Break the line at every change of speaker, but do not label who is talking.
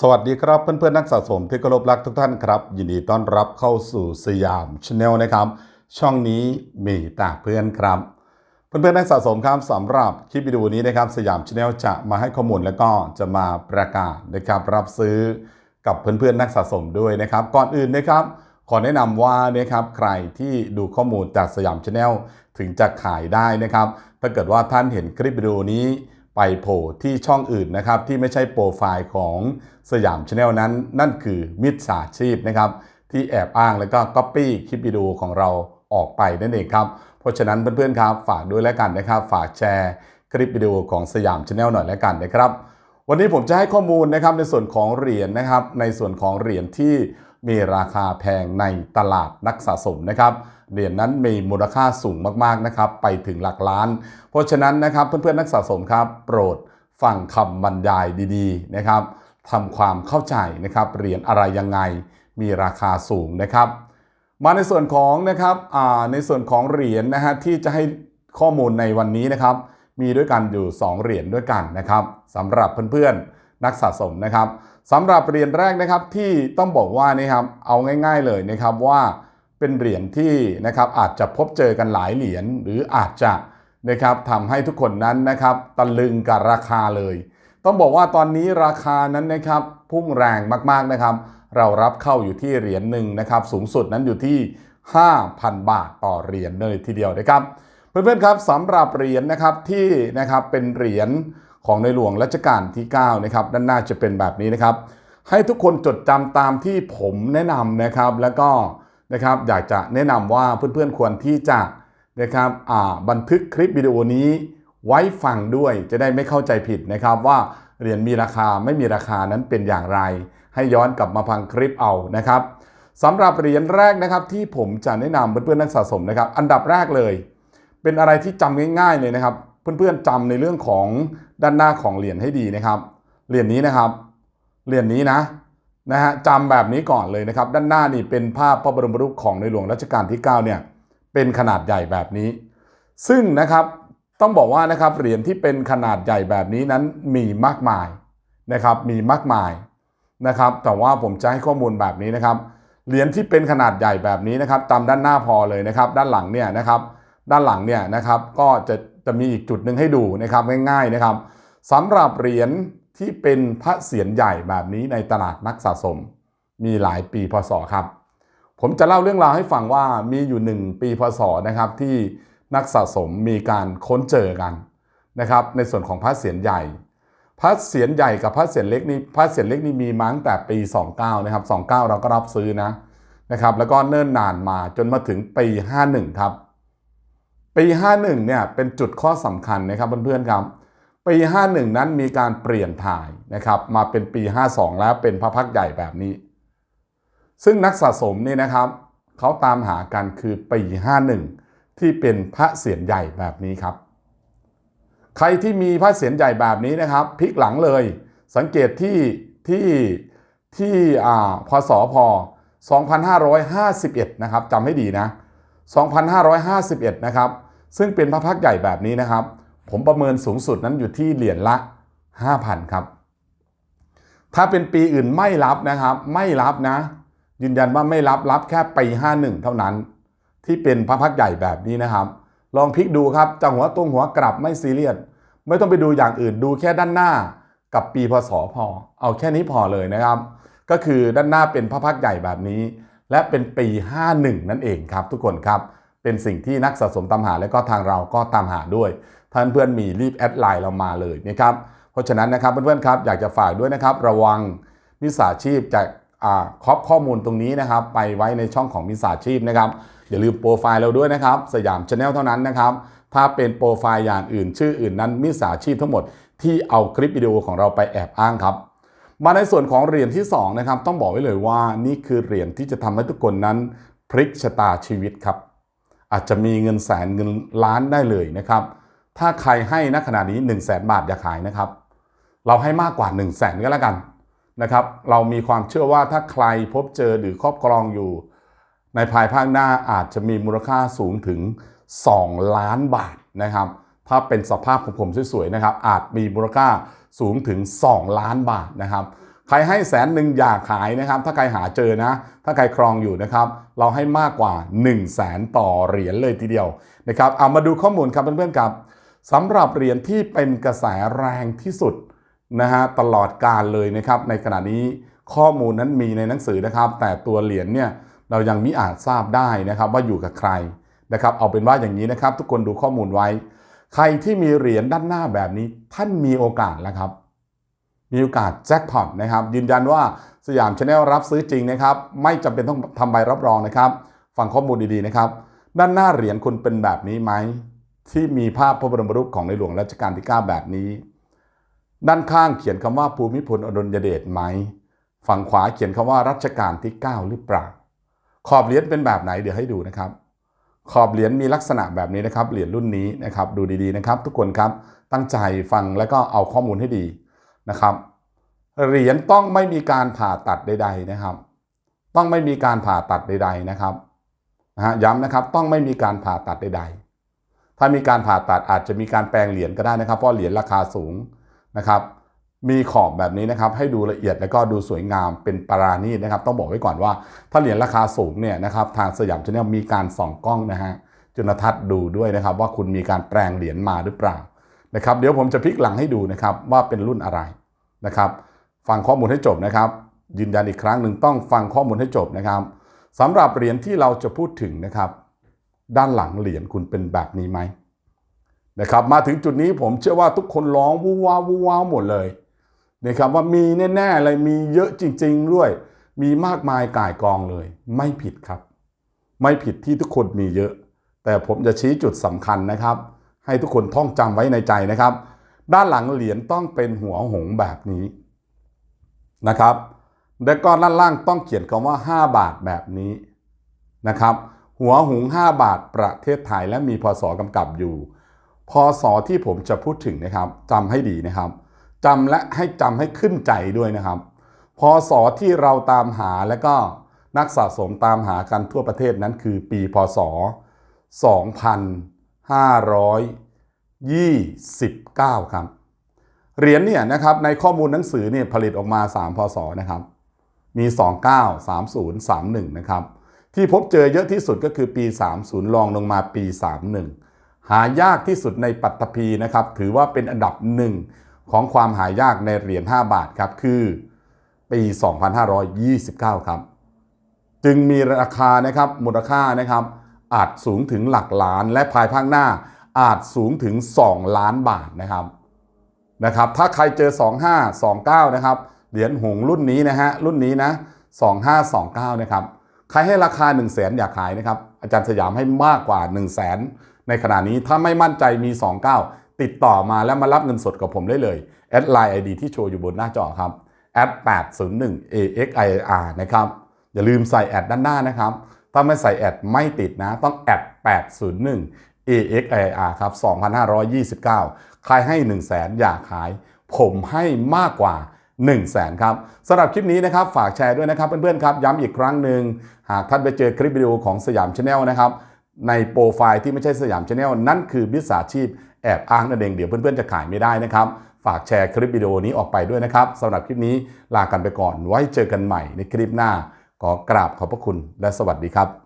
สวัสดีครับเพื่อนๆนักสะสมที่เคารพรักทุกท่านครับ ยินดีต้อนรับเข้าสู่สยามชาแนลนะครับ ช่องนี้มีแต่เพื่อนครับ เพื่อนๆนักสะสมครับสำหรับคลิปวิดีโอนี้นะครับสยามชาแนลจะมาให้ข้อมูลแล้วก็จะมาประกาศนะครับรับซื้อกับเพื่อนๆนักสะสมด้วยนะครับ ก่อนอื่นนะครับขอแนะนำว่านะครับใครที่ดูข้อมูลจากสยามชาแนลถึงจะขายได้นะครับ ถ้าเกิดว่าท่านเห็นคลิปวิดีโอนี้ ไปโผล่ที่ช่องอื่นนะครับ ที่ไม่ใช่โปรไฟล์ของสยามชาแนลนั้น นั่นคือมิจฉาชีพนะครับ ที่แอบอ้างแล้วก็ก๊อปปี้คลิปวิดีโอของเราออกไปนั่นเองครับ เพราะฉะนั้นเพื่อนๆครับฝากด้วยแล้วกันนะครับ ฝากแชร์คลิปวิดีโอของสยามชาแนลหน่อยแล้วกันนะครับ วันนี้ผมจะให้ข้อมูลนะครับในส่วนของเหรียญนะครับ ในส่วนของเหรียญที่ มีราคาแพงในตลาดนักสะสมนะครับเหรียญนั้นมีมูลค่าสูงมากๆนะครับไปถึงหลักล้าน เพราะฉะนั้นนะครับเพื่อนๆนักสะสมครับ โปรดฟังคำบรรยายดีๆนะครับทำความเข้าใจนะครับเหรียญอะไรยังไงมีราคาสูงนะครับ มาในส่วนของนะครับในส่วนของเหรียญนะฮะที่จะให้ข้อมูลในวันนี้นะครับ มีด้วยกันอยู่ 2 เหรียญด้วยกันนะครับสำหรับเพื่อนๆนักสะสมนะครับ สำหรับเหรียญแรกนะครับที่ต้องบอกว่านี่ครับเอาง่าย ๆเลยนะครับว่าเป็นเหรียญที่นะครับอาจจะพบเจอกันหลายเหรียญหรืออาจจะนะครับทำให้ทุกคนนั้นนะครับตะลึงกับราคาเลย ต้องบอกว่าตอนนี้ราคานั้นนะครับพุ่งแรงมากๆนะครับ เรารับเข้าอยู่ที่เหรียญหนึ่งนะครับสูงสุดนั้นอยู่ที่ 5,000 บาทต่อเหรียญเลยทีเดียวนะครับ เพื่อนๆครับสำหรับเหรียญนะครับที่นะครับเป็นเหรียญ ของในหลวงรัชกาลที่9นะครับด้านหน้าจะเป็นแบบนี้นะครับ ให้ทุกคนจดจำตามที่ผมแนะนำนะครับ แล้วก็นะครับอยากจะแนะนำว่าเพื่อนๆควรที่จะนะครับอ่าบันทึกคลิปวิดีโอนี้ไว้ฟังด้วยจะได้ไม่เข้าใจผิดนะครับว่าเหรียญมีราคาไม่มีราคานั้นเป็นอย่างไร ให้ย้อนกลับมาฟังคลิปเอานะครับสำหรับเหรียญแรกนะครับที่ผมจะแนะนำเพื่อนๆนักสะสมนะครับ อันดับแรกเลย เป็นอะไรที่จำง่ายๆเลยนะครับ เพื่อนๆจำในเรื่องของ ด้านหน้าของเหรียญให้ดีนะครับ เหรียญนี้นะครับ เหรียญนี้นะนะฮะจำแบบนี้ก่อนเลยนะครับ ด้านหน้านี่เป็นภาพพระบรมรูปของในหลวงรัชกาลที่9เนี่ยเป็นขนาดใหญ่แบบนี้ ซึ่งนะครับต้องบอกว่านะครับเหรียญที่เป็นขนาดใหญ่แบบนี้นั้นมีมากมายนะครับมีมากมายนะครับแต่ว่าผมจะให้ข้อมูลแบบนี้นะครับเหรียญที่เป็นขนาดใหญ่แบบนี้นะครับตามด้านหน้าพอเลยนะครับ ด้านหลังเนี่ยนะครับ ด้านหลังเนี่ยนะครับก็จะ จะมีอีกจุดหนึ่งให้ดูนะครับง่ายๆนะครับสำหรับเหรียญที่เป็นพระเศียรใหญ่แบบนี้ในตลาดนักสะสม มีหลายปีพศครับ ผมจะเล่าเรื่องราวให้ฟังว่ามีอยู่1ปีพศนะครับที่นักสะสมมีการค้นเจอกันนะครับในส่วนของพระเศียรใหญ่ พระเศียรใหญ่กับพระเศียรเล็กนี่พระเศียรเล็กนี่มีมาตั้งแต่ปี 29นะครับ29 เราก็รับซื้อนะนะครับแล้วก็เนิ่นนานมาจนมาถึงปี 51 ครับ ปี 51 เนี่ยเป็นจุดข้อสำคัญนะครับเพื่อนๆครับ ปี 51 นั้นมีการเปลี่ยนถ่ายนะครับมาเป็นปี 52 แล้วเป็นพระพักใหญ่แบบนี้ ซึ่งนักสะสมนี่นะครับเขาตามหากันคือปี 51 ที่เป็นพระเศียรใหญ่แบบนี้ครับ ใครที่มีพระเศียรใหญ่แบบนี้นะครับพลิกหลังเลย สังเกตที่ที่ที่อ่าพศพ 2551 นะครับจำให้ดีนะ 2551 นะครับ ซึ่งเป็นพระพักใหญ่แบบนี้นะครับ ผมประเมินสูงสุดนั้นอยู่ที่เหรียญละ 5,000 ครับ ถ้าเป็นปีอื่นไม่รับนะครับ ไม่รับนะ ยืนยันว่าไม่รับรับแค่ปี 51 เท่านั้น ที่เป็นพระพักใหญ่แบบนี้นะครับ ลองพลิกดูครับจะหัวตรงหัวกลับไม่ซีเรียสไม่ต้องไปดูอย่างอื่นดูแค่ด้านหน้ากับปีพศพอ เอาแค่นี้พอเลยนะครับ ก็คือด้านหน้าเป็นพระพักใหญ่แบบนี้ และเป็นปี 51 นั่นเองครับ ทุกคนครับ เป็นสิ่งที่นักสะสมตามหาและก็ทางเราก็ตามหาด้วย ท่านเพื่อนมีรีบแอดไลน์เรามาเลยนะครับ เพราะฉะนั้นนะครับเพื่อนๆครับอยากจะฝากด้วยนะครับ ระวังมิจฉาชีพจากครอบข้อมูลตรงนี้นะครับ ไปไว้ในช่องของมิจฉาชีพนะครับ อย่าลืมโปรไฟล์เราด้วยนะครับ สยามชาแนลเท่านั้นนะครับ ถ้าเป็นโปรไฟล์อย่างอื่น ชื่ออื่นนั้นมิจฉาชีพทั้งหมดที่เอาคลิปวิดีโอของเราไปแอบอ้างครับ มาในส่วนของเหรียญที่สองนะครับต้องบอกไว้เลยว่านี่คือเหรียญที่จะทำให้ทุกคนนั้นพลิกชะตาชีวิตครับ อาจจะมีเงินแสนเงินล้านได้เลยนะครับ ถ้าใครให้ณขณะนี้ 1 0 0 0 0แสนบาทอย่าขายนะครับ เราให้มากกว่า 1 0 0 0 0แสนก็แล้วกันนะครับ เรามีความเชื่อว่าถ้าใครพบเจอหรือครอบครองอยู่ ในภายภาคหน้าอาจจะมีมูลค่าสูงถึง 2 ล้านบาทนะครับ ถ้าเป็นสภาพของผมสวยๆนะครับ อาจมีมูลค่า สูงถึง 2 ล้านบาทนะครับใครให้แสนหนึ่งอย่าขายนะครับ ถ้าใครหาเจอนะ ถ้าใครครองอยู่นะครับ เราให้มากกว่า 1 0 0 0 0แสนต่อเหรียญเลยทีเดียวนะครับเอามาดูข้อมูลครับเพื่อนๆครับสำหรับเหรียญที่เป็นกระแสแรงที่สุดนะฮะตลอดการเลยนะครับ ในขณะนี้ข้อมูลนั้นมีในหนังสือนะครับ แต่ตัวเหรียญเนี่ยเรายังมิอาจทราบได้นะครับว่าอยู่กับใครนะครับ เอาเป็นว่าอย่างนี้นะครับ ทุกคนดูข้อมูลไว้ ใครที่มีเหรียญด้านหน้าแบบนี้ท่านมีโอกาสแล้วครับ มีโอกาสแจ็คพอตนะครับ ยืนยันว่าสยามชาแนลรับซื้อจริงนะครับ ไม่จำเป็นต้องทำใบรับรองนะครับ ฟังข้อมูลดีๆนะครับ ด้านหน้าเหรียญคุณเป็นแบบนี้ไหมที่มีภาพพระบรมรูปของในหลวงรัชกาลที่ 9 แบบนี้ ด้านข้างเขียนคำว่าภูมิพลอดุลยเดชไหม ฝั่งขวาเขียนคำว่ารัชกาลที่ 9 หรือเปล่า ขอบเหรียญเป็นแบบไหนเดี๋ยวให้ดูนะครับ ขอบเหรียญมีลักษณะแบบนี้นะครับ เหรียญรุ่นนี้นะครับ ดูดีๆนะครับ ทุกคนครับ ตั้งใจฟังแล้วก็เอาข้อมูลให้ดีนะครับ เหรียญต้องไม่มีการผ่าตัดใด ๆนะครับ ต้องไม่มีการผ่าตัดใด ๆนะครับนะฮะย้ำนะครับ ต้องไม่มีการผ่าตัดใด ๆ ถ้ามีการผ่าตัดอาจจะมีการแปลงเหรียญก็ได้นะครับ เพราะเหรียญราคาสูงนะครับ มีขอบแบบนี้นะครับให้ดูละเอียดแล้วก็ดูสวยงามเป็นปราณีตนะครับ ต้องบอกไว้ก่อนว่า ถ้าเหรียญราคาสูงเนี่ยนะครับทางสยามชาแนลมีการส่องกล้องนะฮะจุลทรรศน์ดูด้วยนะครับ ว่าคุณมีการแปลงเหรียญมาหรือเปล่านะครับ เดี๋ยวผมจะพลิกหลังให้ดูนะครับว่าเป็นรุ่นอะไรนะครับ ฟังข้อมูลให้จบนะครับ ยืนยันอีกครั้งหนึ่งต้องฟังข้อมูลให้จบนะครับสำหรับเหรียญที่เราจะพูดถึงนะครับ ด้านหลังเหรียญคุณเป็นแบบนี้ไหมนะครับ มาถึงจุดนี้ผมเชื่อว่าทุกคนร้องวู้ว้าวู้ว้าวหมดเลย นะครับว่ามีแน่ๆเลยมีเยอะจริง ๆ ด้วย มีมากมายก่ายกองเลย ไม่ผิดครับ ไม่ผิดที่ทุกคนมีเยอะ แต่ผมจะชี้จุดสำคัญนะครับ ให้ทุกคนท่องจำไว้ในใจนะครับ ด้านหลังเหรียญต้องเป็นหัวหงแบบนี้นะครับแล้วก็ด้านล่างต้องเขียนคำว่า 5 บาทแบบนี้นะครับ หัวหุง 5 บาทประเทศไทยและมีพศกำกับอยู่ พศที่ผมจะพูดถึงนะครับจำให้ดีนะครับ จำและให้จำให้ขึ้นใจด้วยนะครับ พศที่เราตามหาและก็นักสะสมตามหากันทั่วประเทศนั้นคือปีพศ 2529 ครับ เหรียญเนี่ยนะครับในข้อมูลหนังสือเนี่ยผลิตออกมา 3 พศนะครับ มี 29 30 31 นะครับ ที่พบเจอเยอะที่สุดก็คือปี 30 รองลงมาปี 31 หายากที่สุดในปัตตภีนะครับ ถือว่าเป็นอันดับหนึ่ง ของความหายากในเหรียญ5บาทครับคือปี 2529 ครับ จึงมีราคานะครับมูลค่านะครับอาจสูงถึงหลักล้านและภายภาคหน้าอาจสูงถึง 2 ล้านบาทนะครับนะครับ ถ้าใครเจอ 2529 นะครับเหรียญหงรุ่นนี้นะฮะรุ่นนี้นะ 2529 นะครับใครให้ราคา 1 0 0 0 0แสนอยากขายนะครับอาจารย์สยามให้มากกว่า 1 0 0 0 0แสนในขณะนี้ถ้าไม่มั่นใจมี 29 ติดต่อมาแล้วมารับเงินสดกับผมได้เลยแอดไลน์ ID ที่โชว์อยู่บนหน้าจอครับแอด801 AXIR นะครับอย่าลืมใส่แอดด้านหน้านะครับ ถ้าไม่ใส่แอดไม่ติดนะ ต้องแอด801 AXIR ครับ2529ใครให้ 1 0 0 0 0แสนอยากขาย ผมให้มากกว่า 1 0 0 0 0แสนครับสำหรับคลิปนี้นะครับ ฝากแชร์ด้วยนะครับเพื่อนๆครับ ย้ำอีกครั้งหนึ่งหากท่านไปเจอคลิปวิดีโอของสยามชาแนลนะครับ ในโปรไฟล์ที่ไม่ใช่สยามชาแนลนั่นคือมิจฉาชีพ แอบอ้างนั่นเองเดี๋ยวเพื่อนๆจะขายไม่ได้นะครับ ฝากแชร์คลิปวิดีโอนี้ออกไปด้วยนะครับสำหรับคลิปนี้ลากันไปก่อนไว้เจอกันใหม่ในคลิปหน้าขอกราบขอบพระคุณและสวัสดีครับ